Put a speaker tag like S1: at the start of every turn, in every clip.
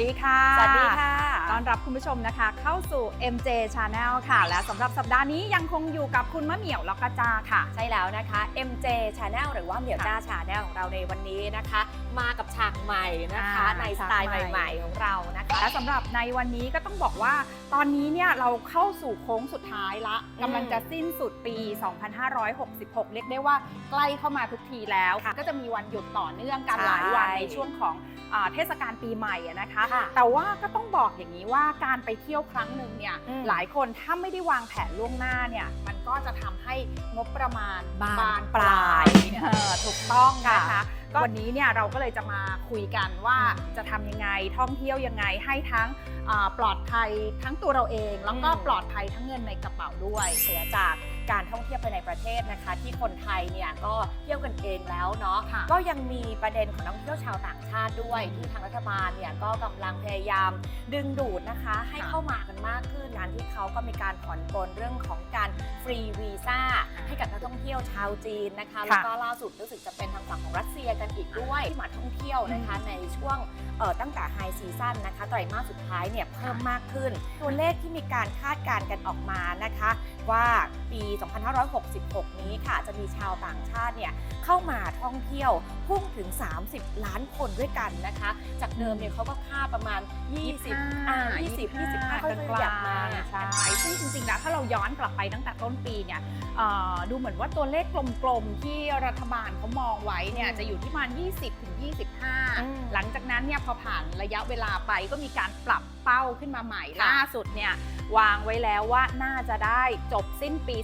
S1: ดีค่ะ
S2: สวัสดีค่ะ
S1: รับคุณผู้ชมนะคะ เข้าสู่ MJ Channel ค่ะ และสำหรับสัปดาห์นี้ยังคงอยู่กับคุณมะเหมี่ยวแล้วก็จาค่ะ
S2: ใช่แล้วนะคะ MJ Channel หรือว่าเหมียว
S1: ค่ะ
S2: จ้า Channel ของเราในวันนี้นะคะ มากับฉากใหม่นะคะ
S1: อ่า
S2: ในสไตล์
S1: ฉากใหม่
S2: ใหม่ๆของเรานะคะ
S1: และสำหรับในวันนี้ก็ต้องบอกว่าตอนนี้เนี่ยเราเข้าสู่โค้งสุดท้ายละ
S2: อืม
S1: กำลังจะสิ้นสุดปี 2566 เรียกได้ว่าใกล้เข้ามาทุกทีแล้ว
S2: ค่ะ
S1: ก็จะมีวันหยุดต่อเนื่องกัน
S2: ใช่
S1: หลายวันในช่วงของอ่าเทศกาลปีใหม่อะนะคะ
S2: ค่ะ
S1: แต่ว่าก็ต้องบอกอย่างนี้ว่าการไปเที่ยวครั้งหนึ่งเนี่ย
S2: อืม
S1: หลายคนถ้าไม่ได้วางแผนล่วงหน้าเนี่ยมันก็จะทำให้งบประมาณ
S2: บาน
S1: ปลาย
S2: ปลาย
S1: เออถูกต้องนะคะ
S2: ค่ะ
S1: ก็วันนี้เนี่ยเราก็เลยจะมาคุยกันว่า
S2: อืม
S1: จะทำยังไงท่องเที่ยวยังไงให้ทั้งอ่าปลอดภัยทั้งตัวเราเอง แล้วก็
S2: อืม
S1: ปลอดภัยทั้งเงินในกระเป๋าด้วย
S2: เสียจาก การท่องเที่ยวภายในประเทศนะคะ ที่คนไทยเนี่ยก็เที่ยวกันเองแล้วเนาะ
S1: ค่ะ
S2: ก็ยังมีประเด็นของนักท่องเที่ยวชาวต่างชาติด้วย ที่ทางรัฐบาลเนี่ยก็กำลังพยายามดึงดูดนะคะ ให้
S1: ค่ะ
S2: เข้ามากันมากขึ้นนั้นที่เขาก็มีการผ่อนปลนเรื่องของการฟรีวีซ่าให้กับนักท่องเที่ยวชาวจีนนะคะแล้วก็ล่าสุดรู้สึกจะเป็นทางฝั่งของรัสเซียกันอีกด้วยที่มาท่องเที่ยวนะคะในช่วงเอ่อตั้งแต่ไฮซีซั่นนะคะไตรมาสสุดท้ายเนี่ยเพิ่มมากขึ้น ตัวเลขที่มีการคาดการณ์กันออกมานะคะ ว่าปี2566 นี้ค่ะ จะมีชาวต่างชาติเนี่ยเข้ามาท่องเที่ยวพุ่งถึง 30 ล้านคนด้วยกันนะคะ จากเดิมเนี่ยเขาก็คาดประมาณ 20อ่า20 25เขาจะขยับมา
S1: ใช่ซึ่งจริงๆแล้วถ้าเราย้อนกลับไปตั้งแต่ต้นปีเนี่ยเอ่อดูเหมือนว่าตัวเลขกลมๆ ที่รัฐบาลเขามองไว้เนี่ย
S2: อืม
S1: จะอยู่ที่ประมาณ 20ถึง
S2: อืม
S1: 25 หลังจากนั้นเนี่ยพอผ่านระยะเวลาไปก็มีการปรับ เป้าขึ้นมาใหม่
S2: ค่ะ
S1: ล่าสุดเนี่ยวางไว้แล้วว่าน่าจะได้จบสิ้นปี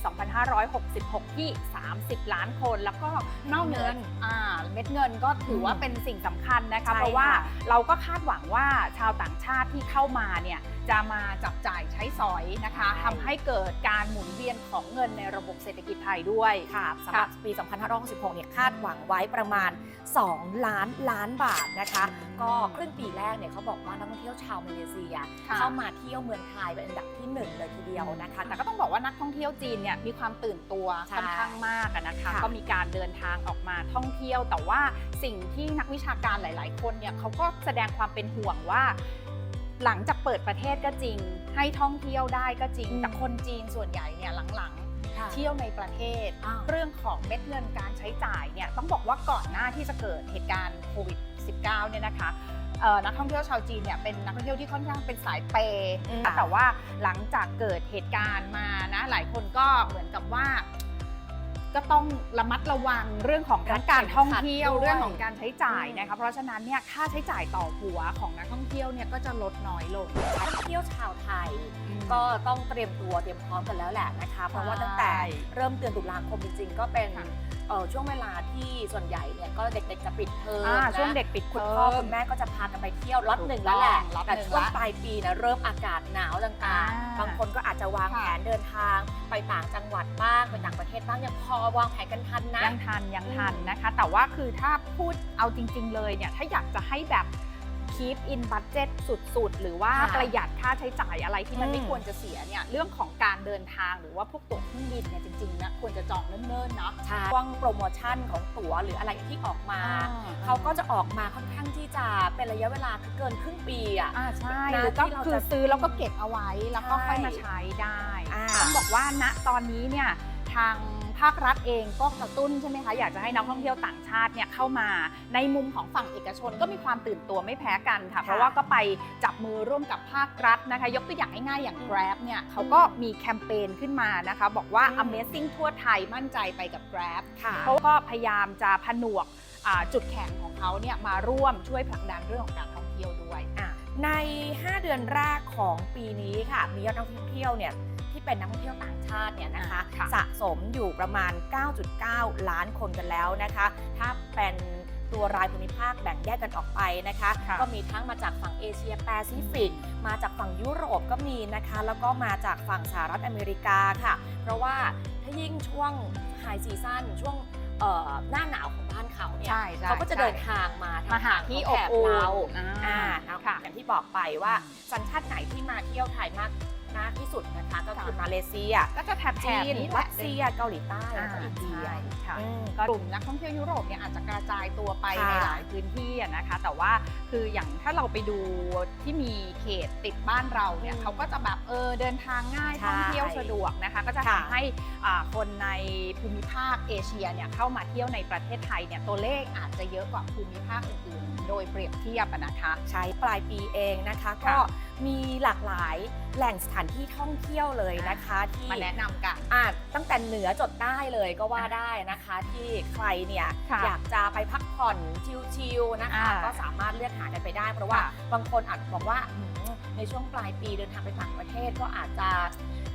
S1: 2566 ที่ 30 ล้านคน แล้วก็นอกเหนืออ่าเม็ดเงินก็ถือว่าเป็นสิ่งสำคัญนะคะ
S2: ใช่
S1: เพราะว่า
S2: ค่ะ
S1: เราก็คาดหวังว่าชาวต่างชาติที่เข้ามาเนี่ยจะมาจับจ่ายใช้สอยนะคะทำให้เกิดการหมุนเวียนของเงินในระบบเศรษฐกิจไทยด้วย
S2: ค่ะสำหรับปี 2566 เนี่ยคาดหวังไว้ประมาณ 2 ล้านล้านบาทนะคะ
S1: อืม
S2: ก็ครึ่งปีแรกเนี่ยเขาบอกว่านักท่องเที่ยวชาวมาเลเซีย
S1: ค่ะ
S2: เข้ามาเที่ยวเมืองไทยเป็นอันดับที่1เลยทีเดียวนะคะ
S1: แต่ก็ ต้องบอกว่านักท่องเที่ยวจีนเนี่ยมีความตื่นตัว
S2: ใช่
S1: ค่อนข้างมากอะนะคะ
S2: ค่ะ
S1: ก็มีการเดินทางออกมาท่องเที่ยว แต่ว่าสิ่งที่นักวิชาการหลาย ๆ คนเนี่ยเขาก็แสดงความเป็นห่วงว่า หลังจากเปิดประเทศก็จริง ให้ท่องเที่ยวได้ก็จริง
S2: อืม
S1: แต่คนจีนส่วนใหญ่เนี่ยหลัง
S2: ค่ะ
S1: ๆเที่ยวในประเทศ
S2: อ้าว
S1: เรื่องของเม็ดเงินการใช้จ่ายเนี่ยต้องบอกว่าก่อนหน้าที่จะเกิดเหตุการณ์โควิด -19 เนี่ยนะคะ เอ่อนักท่องเที่ยวชาวจีนเนี่ยเป็นนักท่องเที่ยวที่ค่อนข้างเป็นสายเปย์
S2: อืม
S1: แต่ว่าหลังจากเกิดเหตุการณ์มานะหลายคนก็เหมือนกับว่า ก็ต้องระมัดระวังเรื่องของทั้งการท่องเที่ยว
S2: ด้วย
S1: เรื่องของการใช้จ่าย
S2: อืม
S1: นะคะเพราะฉะนั้นเนี่ยค่าใช้จ่ายต่อหัวของนักท่องเที่ยวเนี่ยก็จะลดน้อยลง
S2: นักท่องเที่ยวชาวไทย ก็ต้องเตรียมตัวเตรียมพร้อมกันแล้วแหละนะคะ เพราะว่าตั้งแต่เริ่มเดือนตุลาคมจริงๆ ก็เป็น
S1: ค่ะ
S2: เอ่อช่วงเวลาที่ส่วนใหญ่เนี่ยก็เด็กๆจะปิดเทอม
S1: อ่า
S2: นะ
S1: ช่วงเด็กปิด
S2: คุ
S1: เท
S2: ณ
S1: อ
S2: พ่อ
S1: ม
S2: คุณแม่ก็จะพากันไปเที่ยวล็อต
S1: ถูก
S2: หนึ่งแล้วแหละ
S1: ต้องล็อต
S2: แต่
S1: หนึ่ง
S2: ช่วง
S1: ละ
S2: ปลายปีนะเริ่มอากาศหนาวต่าง
S1: อ่า
S2: ๆ บางคนก็อาจจะวาง
S1: ค่ะ
S2: แผนเดินทาง ไปต่างจังหวัดบ้างไปต่างประเทศบ้างยังพอวางแผนกันทันนะ
S1: ยังทันยังทัน
S2: อืม
S1: นะคะ แต่ว่าคือถ้าพูดเอาจริง ๆ เลยเนี่ยถ้าอยากจะให้แบบ keep in budget สุด ๆ หรือว่า
S2: ค่ะ
S1: ประหยัดค่าใช้จ่ายอะไรที่มัน
S2: อืม
S1: ไม่ควรจะเสียเนี่ยเรื่องของการเดินทางหรือว่าพวกตั๋วเครื่องบินเนี่ยจริงๆนะควรจะจองเนิ่นๆเนาะ
S2: ใช่ช่วงโปรโมชั่นของตั๋วหรืออะไรที่ออกมา เขาก็จะออกมาค่อนข้างที่จะเป็นระยะเวลาคือเกินครึ่งปีอะ
S1: อ่าใช่
S2: นะ
S1: หรือก็
S2: ที่เรา
S1: คือ
S2: จะ
S1: ซื้อแล้วก็เก็บเอาไว้แล้วก็
S2: ใช่
S1: ค่อยมาใช้ได้
S2: อ่า
S1: ต้องบอกว่าณตอนนี้เนี่ยทาง ภาครัฐเองก็กระตุ้นใช่ไหมคะอยากจะให้นักท่องเที่ยวต่างชาติเนี่ยเข้ามา ในมุมของฝั่งเอกชนก็มีความตื่นตัวไม่แพ้กันค่ะ เพราะว่าก็ไปจับมือร่วมกับภาครัฐนะคะ ยกตัวอย่างง่ายๆอย่าง Grab เนี่ยเขาก็มีแคมเปญขึ้นมานะคะ บอกว่า
S2: อืม
S1: Amazing ทั่วไทยมั่นใจไปกับ Grab
S2: ค่ะ
S1: เขาก็พยายามจะผนวกอ่าจุดแข็งของเขาเนี่ยมาร่วมช่วยผลักดันเรื่องของการท่องเที่ยวด้วย
S2: อะใน 5 เดือนแรกของปีนี้ค่ะ มียอดนักท่องเที่ยวเนี่ย ที่เป็นนักท่องเที่ยวต่างชาติเนี่ยนะคะ
S1: อ่าค่ะ
S2: สะสมอยู่ประมาณ 9.9 ล้านคนกันแล้วนะคะ ถ้าเป็นตัวรายภูมิภาคแบ่งแยกกันออกไปนะคะ
S1: ค่ะ
S2: ก็มีทั้งมาจากฝั่งเอเชียแปซิฟิก มาจากฝั่งยุโรปก็มีนะคะ แล้วก็มาจากฝั่งสหรัฐอเมริกาค่ะ เพราะว่าถ้ายิ่งช่วงไฮซีซั่นช่วงเอ่อหน้าหนาวของบ้านเขาเนี่ย
S1: ใช่ใช่
S2: เขาก็จะ
S1: ใช่
S2: เดินทางมาทง
S1: มาหา
S2: ฝั่ง
S1: ที่
S2: ข
S1: อ
S2: อง
S1: บ
S2: แถ
S1: อุ่น
S2: เรา
S1: อ่า
S2: อ่าเนาะ
S1: ค่ะ
S2: อย่างที่บอกไปว่าสัญชาติไหนที่มาเที่ยวไทยมาก มากที่สุดนะคะ ก็คือ
S1: ค่ะ
S2: มาเลเซีย
S1: ก็จะแถบแถ
S2: จี
S1: บ
S2: น
S1: นี้แห
S2: รั
S1: ละ
S2: สเซียเกาหลีใต้
S1: อ่า
S2: แล้วก็อินเดีย
S1: ใช่ค่ะ
S2: อืม
S1: ก็กลุ่มนักท่องเที่ยวยุโรปเนี่ยอาจจะกระจายตัวไป
S2: ค่ะ
S1: ในหลายพื้นที่อะนะคะ แต่ว่าคืออย่างถ้าเราไปดูที่มีเขตติดบ้านเราเนี่ย
S2: อืม
S1: เขาก็จะแบบเออเดินทางง่าย
S2: ใช่
S1: ท่องเที่ยวสะดวกนะคะ ก็จะ
S2: ค่ะ
S1: ทำให้อ่าคนในภูมิภาคเอเชียเนี่ยเข้ามาเที่ยวในประเทศไทยเนี่ยตัวเลขอาจจะเยอะกว่าภูมิภาคอื่นๆ โดยเปรียบเทียบอะนะคะ
S2: ใช้ปลายปีเองนะคะ
S1: ค่ะ
S2: ก็มีหลากหลายแหล่งสถานที่ท่องเที่ยวเลยนะคะที่
S1: มาแนะนำกัน
S2: อะตั้งแต่เหนือจดใต้เลยก็ว่าได้นะคะ ที่ใครเนี่ย
S1: ค่ะ
S2: อยากจะไปพักผ่อนชิลๆนะคะ
S1: อ่า
S2: ก็สามารถเลือกหากันไปได้ เพราะว่า
S1: ค่ะ
S2: บางคนอาจบอกว่าหืมในช่วงปลายปีเดินทางไปต่างประเทศก็อาจจะ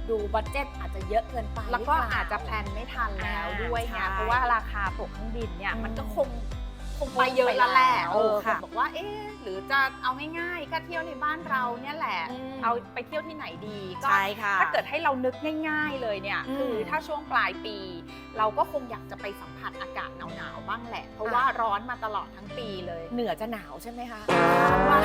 S2: ดูบัตเจ็ตอาจจะเยอะเกินไป
S1: แล้วก็
S2: หรืเป
S1: อาจจะแพลนไม่ทันแล้วด้วยไง
S2: ใช่
S1: เพราะว่าราคาตั๋วเครื่องบินเนี่ย
S2: อืม
S1: มันก็คง คงไปเยอะแล้วแหละ
S2: เอ
S1: เอ
S2: อ
S1: อ
S2: ค่ะ
S1: บอกว่าเอ๊ะหรือจะเอาง่ายๆก็เที่ยวในบ้านเราเนี่ยแหละ
S2: อืม
S1: เอาไปเที่ยวที่ไหนดีก็
S2: ใช่ค่ะ
S1: ถ้าเกิดให้เรานึกง่าย ๆเลยเนี่ย
S2: อืม
S1: คือถ้าช่วงปลายปี เราก็คงอยากจะไปสัมผัสอากาศหนาวๆบ้างแหละ เพราะ
S2: อะ
S1: ว่าร้อนมาตลอดทั้งปีเลย
S2: เหนือจะหนาวใช่ไหมคะ
S1: ว่า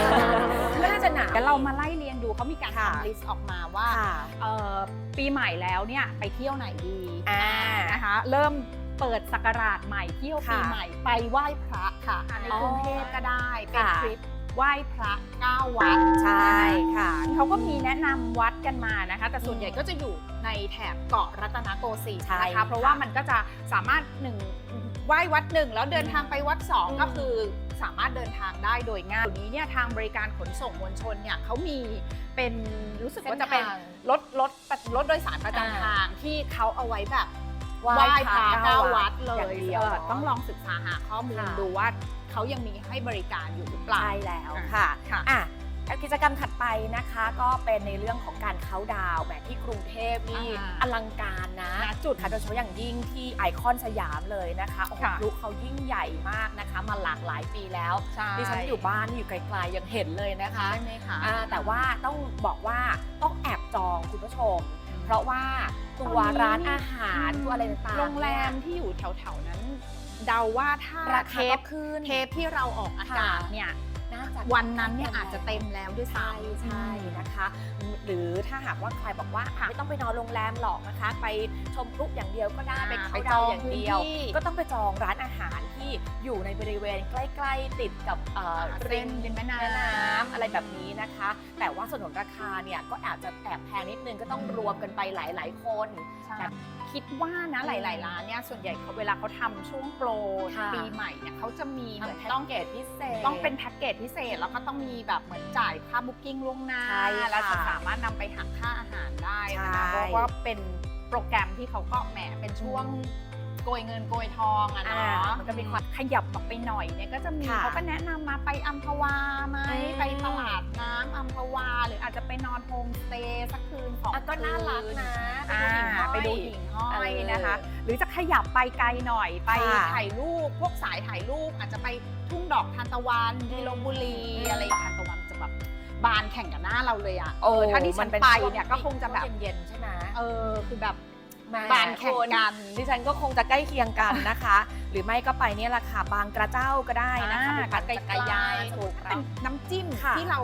S2: น่าจะหนาว
S1: เดี๋ยวเรามาไล่เรียงดูเขามีการ
S2: ค่ะ
S1: ทำลิสต์ออกมาว่า
S2: ค่ะ
S1: เอ่อปีใหม่แล้วเนี่ยไปเที่ยวไหนดี
S2: อ่า
S1: นะคะเริ่ม เปิดศักราชใหม่เที่ยวปี
S2: ค่ะ
S1: ใหม่ไปไหว้พระค่ะใน
S2: อ๋อก
S1: รุงเทพก็ได้เป็น
S2: ค่ะ
S1: ทริปไหว้พระ9วัด
S2: ใช่ค่ะ
S1: เขาก็มีแนะนำวัดกันมานะคะ แต่ส่วนใหญ่
S2: อืม
S1: ก็จะอยู่ในแถบเกาะรัตนโกสินทร์
S2: ใช่
S1: นะคะ
S2: ค่ะ
S1: เพราะว่ามันก็จะสามารถหนึ่งไหว้วัดหนึ่งแล้วเดินทางไปวัดสอง
S2: อืม
S1: ก็คือสามารถเดินทางได้โดยง่ายเดี๋ยวนี้เนี่ยทางบริการขนส่งมวลชนเนี่ยเขามีเป็นรู้สึกว่าจะเป็น
S2: ส้ทง
S1: รถรถรถโดยสารประ
S2: อ่า
S1: จำทางที่เขาเอาไว้แบบ
S2: ไหว้
S1: ไหว้พระ
S2: พระ
S1: เก้า
S2: เก้าวั
S1: วั
S2: ด
S1: ดเล
S2: อย่าง
S1: ย
S2: เดียว
S1: เออ
S2: เนอะ
S1: ต้องลองศึกษาหาข้อมูล
S2: ค่ะ
S1: ดูว่าเขายังมีให้บริการอยู่หรือเปล่า
S2: ใช่แล้ว
S1: อ่า
S2: ค่ะ
S1: ค่ะ
S2: อะกิจกรรมถัดไปนะคะ ก็เป็นในเรื่องของการเขาน์ดาวน์แบบที่กรุงเทพนี่
S1: อ่า
S2: อลังการนะ
S1: นะ
S2: จุด ค่ะโดยเฉพาะอย่างยิ่งที่ไอคอนสยามเลยนะคะโอ้โห
S1: ค่ะ
S2: พลุเขายิ่งใหญ่มากนะคะ มาหลากหลายปีแล้ว
S1: ใช่
S2: ดิฉันอยู่บ้านอยู่ไกลๆยังเห็นเลยนะคะ
S1: ใช่ไหมคะ
S2: อ่าแต่ว่าต้องบอกว่าต้องแอบจองคุณผู้ชม เพราะว่าตัว
S1: ตอนนี้
S2: ร้านอาหารตัวอะไรต่างๆ
S1: โรงแรม
S2: เนี่ย
S1: ที่อยู่แถวๆนั้น เดาว่าถ้า
S2: รา
S1: เท
S2: คาก็
S1: ป
S2: ขึ้น
S1: เทปที่เราออกอากาศ
S2: ค่ะ
S1: เนี่ย
S2: น่าจะ
S1: วันนั้นเนี่ยอาจจะเต็มแล้วด้วยซ้
S2: ใช่ำใช่นะคะ หรือถ้าหากว่าใครบอกว่า
S1: ค่ะ
S2: ไม่ต้องไปนอนโรงแรมหรอกนะคะ ไปชมพลุอย่างเดียวก็ได้
S1: อ่า
S2: ไปเขา
S1: ไป
S2: ดาวน์
S1: จอง
S2: อย่างเดียว
S1: พื้นที่
S2: ก็ต้องไปจองร้านอาหารที่อยู่ในบริเวณใกล้ๆติดกับเอ่อ
S1: เส้นริมแม่น้ำ
S2: แม่น้ำอะไรแบบนี้นะคะ แต่ว่าส่วนของราคาเนี่ยก็อาจจะแอบแพงนิดนึงก็ต้องรวมกันไปหลายๆคน
S1: แต่ คิดว่านะหลาย ๆ ร้านเนี่ยส่วนใหญ่เขาเวลาเขาทำช่วงโปร
S2: ค่ะ
S1: ปีใหม่เนี่ยเขาจะมีเหมือน
S2: ทำแพ็ก
S1: ต้อง
S2: เกจพิเศษ
S1: ต้องเป็นแพ็กเกจพิเศษแล้วก็ต้องมีแบบเหมือนจ่ายค่าบุ๊กิ้งล่วงหน้า
S2: ใช่ค่ะ
S1: แล้วจะสามารถนำไปหักค่าอาหารได้นะ
S2: ใช่
S1: คะเพราะว่าเป็นโปรแกรมที่เขาก็แหมเป็นช่วง
S2: อืม
S1: โกยเงินโกยทองอะ
S2: อ่า
S1: เนาะ
S2: มันก็มีความ
S1: ขยับออกไปหน่อยเนี่ยก็จะมี
S2: ค่ะ
S1: เขาก็แนะนำมาไปอัมพวาไหม
S2: อืม
S1: ไปตลาดน้ำอัมพวา หรืออาจจะไปนอนโฮมสเตย์สักคืนสอง
S2: อะก็น่ารัก
S1: คื
S2: นะ
S1: อ่าไป
S2: ไป
S1: ดู
S2: ดู
S1: หิ่
S2: หิ่
S1: ง
S2: ง
S1: ห้อย
S2: เออ
S1: นะคะ หรือจะขยับไปไกลหน่อยไป
S2: ค่ะ
S1: ถ่ายรูปพวกสายถ่ายรูปอาจจะไปทุ่งดอกทานตะวันที่ลบบุรี
S2: อืม
S1: อะไรทานตะวันจะแบบบานแข่งกับหน้าเราเลยอะ
S2: โอ้
S1: เออถ้าที่ฉัน
S2: มัป็
S1: ไป
S2: ช่วง
S1: เนี่ยก็คงจะแบบ
S2: เย็นๆใช่ไหม
S1: เออคือแบบ
S2: แหม
S1: บานแข่งกัน
S2: ดิฉันก็คงจะใกล้เคียงกันนะคะ หรือไม่ก็ไปเนี่ยแหละค่ะบางกระเจ้าก็ได้นะคะ
S1: อ่า
S2: ไปปั่นจักรยาน
S1: ถูก
S2: เป็
S1: เป็นนน้ำจิ้ม
S2: ค่ะ
S1: ที่เรา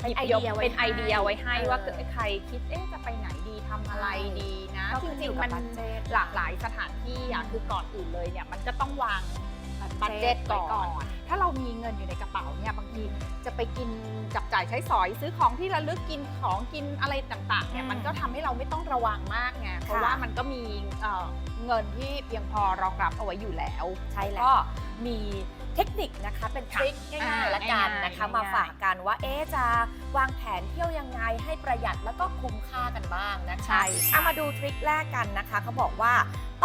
S2: เป็น
S1: หยิบยก
S2: ไอเดียไว้
S1: เป็นไอเดียไว้ให้
S2: ให้
S1: ว่าเกิดใครคิดเอ๊ะจะไปไหนดีทำอะไรดีนะ
S2: ก็
S1: จ
S2: ขึ้นอ
S1: ริง
S2: ยู่
S1: ๆ
S2: กั
S1: มั
S2: บ
S1: น
S2: บัดเจ็ต
S1: หลากหลายสถานที่อะคือก่อนอื่นเลยเนี่ยมันก็ต้องวาง บัตเจ็ต
S2: ไว้
S1: ก่
S2: ก่
S1: อ
S2: อนน
S1: ถ้าเรามีเงินอยู่ในกระเป๋าเนี่ยบางทีจะไปกินจับจ่ายใช้สอยซื้อของที่ระลึกกินของกินอะไรต่างๆเนี่ย
S2: อืม
S1: มันก็ทำให้เราไม่ต้องระวังมากไงเพราะ
S2: ค่ะ
S1: ว่ามันก็มีเอ่อเงินที่เพียงพอรองรับเอาไว้อยู่แล้ว
S2: ใช่แล้วก็มีเทคนิคนะคะเป็นทริค
S1: ค่ะ
S2: ง่ายๆละกัน
S1: ง่ายๆ
S2: นะคะ
S1: ง่ายๆ
S2: มาฝากกันว่าเอ๊ะจะวางแผนเที่ยวยังไงให้ประหยัดแล้วก็คุ้มค่ากันบ้างนะคะ
S1: ใช่ค่ะ
S2: เอามาดูทริคแรกกันนะคะเขาบอกว่า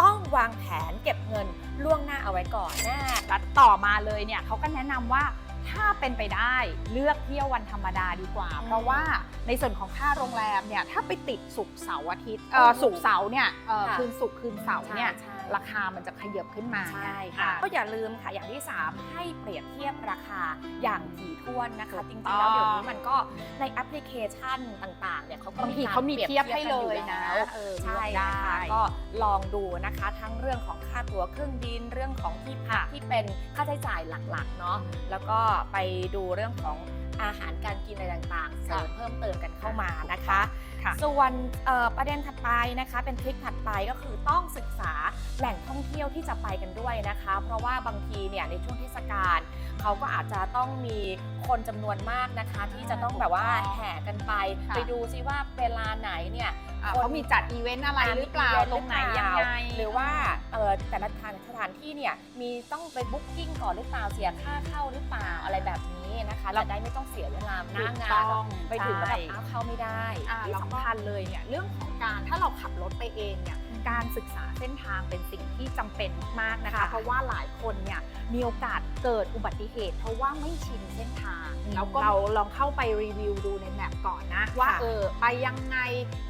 S2: ต้องวางแผนเก็บเงินล่วงหน้าเอาไว้ก่อนแน่
S1: แล้วต่อมาเลยเนี่ยเขาก็แนะนำว่าถ้าเป็นไปได้เลือกเที่ยววันธรรมดาดีกว่า
S2: อืม
S1: เพราะว่าในส่วนของค่าโรงแรมเนี่ยถ้าไปติดศุกร์เสาร์อาทิตย์เอ่อ
S2: โอ้โห
S1: ศุกร์เสาร์เนี่ยเอ่อ
S2: ค่ะ
S1: คืนศุกร์คืนเสาร์เนี่ย
S2: ใช่
S1: ราคามันจะขยับขึ้นมา
S2: ใช่
S1: ไง
S2: ค่ะ
S1: อ่า
S2: ก็อย่าลืมค่ะอย่างที่ 3 ให้เปรียบเทียบราคาอย่างถี่ถ้วนนะคะ
S1: ถู
S2: จ
S1: ก
S2: ริงๆแล้ว
S1: ต้อง
S2: เดี๋ยวนี้มันก็ในแอปพลิเคชันต่างๆเนี่ยเขาก็
S1: บางที
S2: กร
S1: เขามีเทียบให้เลย
S2: ปรีบ
S1: นะ
S2: ทีบกัอยู่แล้ว
S1: เออ
S2: ใช่
S1: เลือก
S2: นะคะ
S1: ได้
S2: ก็ ลองดูนะคะ ทั้งเรื่องของค่าตั๋วเครื่องบินเรื่องของที่พัก
S1: ค่ะ
S2: ที่เป็นค่าใช้จ่ายหลักๆเนาะแล้วก็ไปดูเรื่องของอาหารการกินอะไรต่างๆเสริมเพิ่มเติมกันเข้ามานะคะ
S1: ค่ะ
S2: ส่วนเอ่อประเด็นถัดไปนะคะเป็นทริคถัดไปก็คือต้องศึกษาแหล่งท่องเที่ยวที่จะไปกันด้วยนะคะ เพราะว่าบางทีเนี่ยในช่วงเทศกาลเขาก็อาจจะต้องมีคนจำนวนมากนะคะ ที่จะต้องแบบว่าแห่กันไป
S1: ค่ะ
S2: ไปดูซิว่าเวลาไหนเนี่ย
S1: อ่า
S2: คน
S1: เขามีจัดอีเวนต์อะไรหรือเปล่า
S2: มีอีเวนต์
S1: ตรงไหน
S2: รือเป
S1: ยัง
S2: ล่า
S1: ไง
S2: หรือว่าเอ่อแต่ละทางสถานที่เนี่ยมีต้องไปบุ๊กกิ้งก่อนหรือเปล่าเสียค่าเข้าหรือเปล่าอะไรแบบนี้นะคะจะได้ไม่ต้องเสียเวลาหน้างาน
S1: ถูกต้อง
S2: ไปถึงแล้วแบบ
S1: ใช่
S2: อ้าวเข้าไม่ได้
S1: อ่า
S2: ที่
S1: ที่
S2: สำ
S1: สำ
S2: คัญ
S1: คัญเลยเนี่ยเรื่องของการถ้าเราขับรถไปเองเนี่ยการศึกษาเส้นทางเป็นสิ่งที่จำเป็นมากๆนะคะ
S2: ค่ะ
S1: เพราะว่าหลายคนเนี่ยมีโอกาสเกิดอุบัติเหตุ เพราะว่าไม่ชินเส้นทาง
S2: อืม
S1: แล้วก็เราลองเข้าไปรีวิวดูในแมปก่อนนะว่า
S2: ค่ะ
S1: เออไปยังไง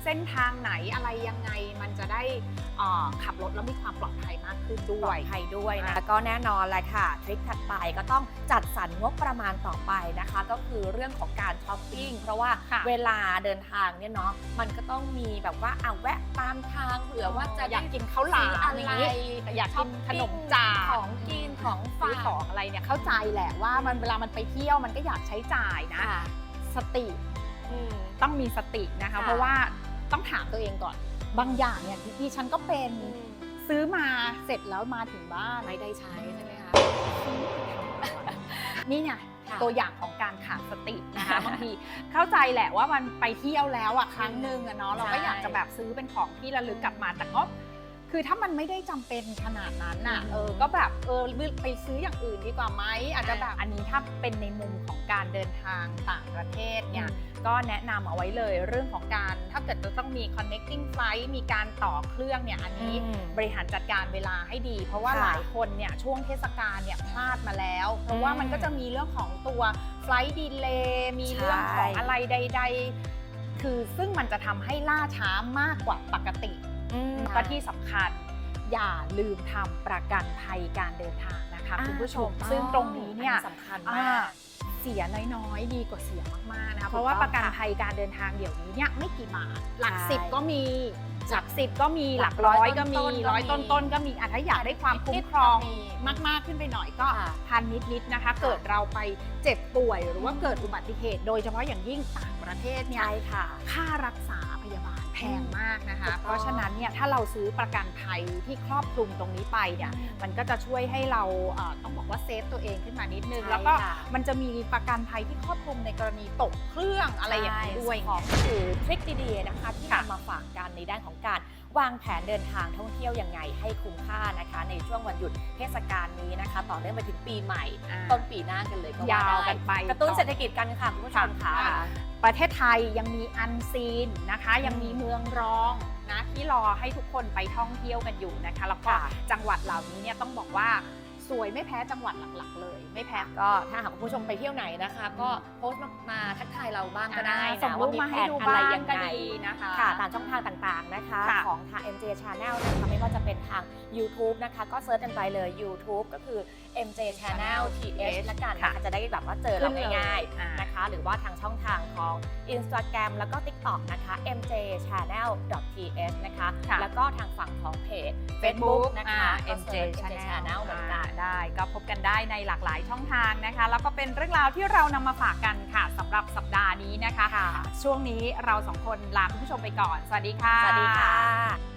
S1: เส้นทางไหนอะไรยังไงมันจะได้เอ่อขับรถแล้วมีความปลอดภัยมากขึ้น
S2: ด้
S1: ด้
S2: ว
S1: วยย
S2: ไทยด้วยนะ
S1: อะ
S2: แล้วก็แน่นอนแหละค่ะทริคถัดไปก็ต้องจัดสรรงบประมาณต่อไปนะคะ ก็คือเรื่องของการช้อปปิ้งเพราะว่า
S1: ค่ะ
S2: เวลาเดินทางเนี่ยเนาะมันก็ต้องมีแบบว่าอะแวะตามทางเผื่อว่าจะ
S1: อยากกินข้าวหลาม
S2: ซื้ออะไร
S1: อยากกินขนมจาก
S2: ของกินของ
S1: ซื้
S2: ฝา
S1: อกของอะไรเนี่ยเข้าใจแหละว่ามันเวลามันไปเที่ยวมันก็อยากใช้จ่ายนะ
S2: ค่ะ
S1: สติ
S2: อืม
S1: ต้องมีสตินะคะ
S2: ค่ะ
S1: เพราะว่า ต้องถามตัวเองก่อน บางอย่างเนี่ยดิฉันก็เป็นซื้อมาเสร็จแล้วมาถึงบ้าน
S2: ไม่ได้ใช้ใช่ไหมคะ
S1: นี่ไง
S2: ค่ะ
S1: ตัวอย่างของการขาดสตินะคะบางทีเข้าใจแหละว่ามันไปเที่ยวแล้วอะครั้งหนึ่งอะเนาะเราก็
S2: ใช่
S1: อยากจะแบบซื้อเป็นของที่ระลึกกลับมาแต่ก็ คือถ้ามันไม่ได้จำเป็นขนาดนั้นน่ะ
S2: อืม
S1: เออก็แบบเออไปซื้ออย่างอื่นดีกว่าไหมอาจจะแบบอันนี้ถ้าเป็นในมุมของการเดินทางต่างประเทศเนี่ยก็แนะนำเอาไว้เลยเรื่องของการถ้าเกิดจะต้องมี connecting flight มีการต่อเครื่องเนี่ยอันนี้
S2: อืม
S1: บริหารจัดการเวลาให้ดี เพราะว่า
S2: ค่ะ
S1: หลายคนเนี่ยช่วงเทศกาลเนี่ยพลาดมาแล้ว เพราะว่ามันก็จะมีเรื่องของตัว flight delay มีเรื่องของอะไรใด ๆ คือซึ่งมันจะทำให้ล่าช้ามากกว่าปกติ
S2: อืม
S1: ก็ที่สำคัญอย่าลืมทำประกันภัยการเดินทางนะคะ
S2: อ่า
S1: คุณผู้ชม
S2: ถูกต้อง
S1: ซึ่งตรงนี้เนี่ย
S2: อัสำคัญ
S1: อ่ามา
S2: ก
S1: เสียน้อยๆ ดีกว่าเสียมากๆนะคะ
S2: ถูกต้อง
S1: เพราะว่าประกันภัยการเดินทางเดี๋ยวนี้เนี่ยไม่กี่บาทหลัก
S2: ใช่
S1: สิบก็มีหลักสิบก็มี
S2: ห
S1: ห
S2: ลั
S1: ลั
S2: ก
S1: ก
S2: ร้
S1: ร้
S2: อ
S1: อยยก็มี
S2: ต้นๆก็มี
S1: ร้อยต้นๆก็มีอะถ้าอยากได้ความคุ้มครอง
S2: นิดๆก็มี
S1: มาก ๆ ขึ้นไปหน่อยก็
S2: ค่ะ
S1: พันนิด ๆ นะคะ เกิดเราไปเจ็บป่วยหรือว่าเกิดอุบัติเหตุ โดยเฉพาะอย่างยิ่งต่างประเทศเนี่ย
S2: ใช่ค่ะ
S1: ค่ารักษาพยาบาล แพงมากนะคะ
S2: ถูกต้อง
S1: เพราะฉะนั้นเนี่ยถ้าเราซื้อประกันภัยที่ครอบคลุมตรงนี้ไปเนี่ยมันก็จะช่วยให้เราเอ่อต้องบอกว่าเซฟตัวเองขึ้นมานิดนึง
S2: ใช่
S1: แล้วก็
S2: ค่ะ
S1: มันจะมีประกันภัยที่ครอบคลุมในกรณีตกเครื่องอะไรอย่างนี้ด้วย
S2: ของคือทริคดีๆนะคะที่
S1: ค่ะ
S2: นำมาฝากกันในด้านของการ วางแผนเดินทางท่องเที่ยวยังไงให้คุ้มค่านะคะ ในช่วงวันหยุดเทศกาลนี้นะคะ ต่อเนื่องไปถึงปีใหม่
S1: อ่า
S2: ต้นปีหน้ากันเลยก็ว่
S1: ยาว
S2: ได้
S1: กันไป
S2: กระตุ้นเศรษฐกิจกันค่ะคุณผู้ชมค่ะ
S1: ค่ะ ประเทศไทยยังมีอันซีนนะคะ
S2: อืม
S1: ยังมีเมืองรองนะที่รอให้ทุกคนไปท่องเที่ยวกันอยู่นะคะ แล้วก็
S2: ค่ะ
S1: จังหวัดเหล่านี้เนี่ยต้องบอกว่า สวยไม่แพ้จังหวัดหลักๆ เลย ไม่แพ้
S2: ก็ถ้าหากคุณผู้ชมไปเที่ยวไหนนะคะ ก็โพสต์มามาทักทายเราบ้างก็ได้
S1: ส่ง
S2: นะ
S1: รู
S2: ว่า
S1: ป
S2: มี
S1: มา
S2: แผ
S1: ให้
S2: น
S1: ดู
S2: อะไร
S1: บ้าง
S2: ยัง
S1: ก็
S2: ไง
S1: ดีนะคะ
S2: ค่ะตามช่องทางต่างๆนะคะ
S1: ค่ะ
S2: ของทาง MJ Channel นะคะไม่ว่าจะเป็นทาง YouTube นะคะ ก็เซิร์ชกันไปเลย YouTube ก็คือ MJ Channel TH ละกันนะคะ
S1: ค่ะ
S2: จะได้แบบว่าเจอ
S1: ขึ้
S2: เรา
S1: นเลย
S2: ง่าย
S1: อ่า
S2: ๆนะคะ หรือว่าทางช่องทางของ Instagram แล้วก็ TikTok นะคะ MJ Channel TH นะคะ
S1: ค่ะ
S2: แล้วก็ทางฝั่งของเพจ
S1: Facebook
S2: Facebook นะคะ
S1: อ่า
S2: ก็
S1: MJ
S2: เสิร์ช
S1: Channel
S2: Channel เหมือนกัน
S1: ได้ ก็พบกันได้ในหลากหลายช่องทางนะคะ แล้วก็เป็นเรื่องราวที่เรานำมาฝากกันค่ะสำหรับสัปดาห์นี้นะคะ
S2: ค่ะ
S1: ช่วงนี้เราสองคนลาคุณผู้ชมไปก่อน สวัสดีค่ะ
S2: สวัสดีค่ะ